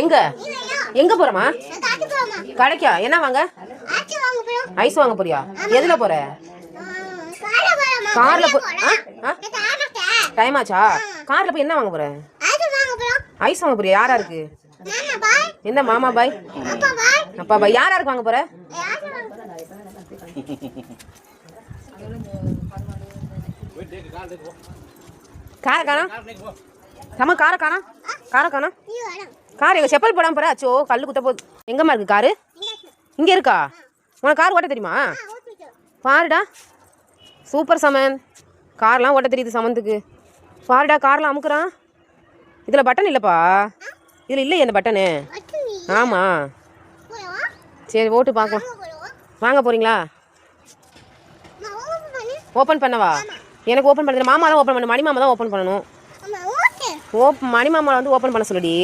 எங்க? எங்க போறமா கடைக்கா. என்ன வாங்க? ஐஸ் வாங்க போறியா? எதுல போற? கார்ல போ டைம் ஆச்சா? கார்ல போய் என்ன வாங்க போற? ஐஸ் வாங்க போறியா? யாரா இருக்கு எந்த மாமா பாய்? அப்பா பாய்? யாரா இருக்கு வாங்க போற? கார காணா சம கார காணா? கார காணா? கார் எங்க செப்பல் போடாம போற? அச்சோ கல்லு குத்த போகுது எங்கம்மா இருக்கு காரு? இங்க இருக்கா? உனக்கு கார் ஓட்ட தெரியுமா? பாருடா. சூப்பர் சமன். கார்லாம் ஓட்ட தெரியுது சமந்துக்கு. பாருடா கார்லாம் அமுக்குறான். இதில் பட்டன் இல்லைப்பா. இதில் இல்லை அந்த பட்டனு. ஆமாம் சரி ஓட்டு பார்க்கலாம். வாங்க போகிறீங்களா ஓப்பன் பண்ணவா? எனக்கு ஓப்பன் பண்ணுறது மாமா தான் ஓப்பன் பண்ணு மணி மாமா தான் ஓப்பன் பண்ணணும். அம்மா ஓப் மணிமாமாவை வந்து ஓப்பன் பண்ண சொல்லுடி.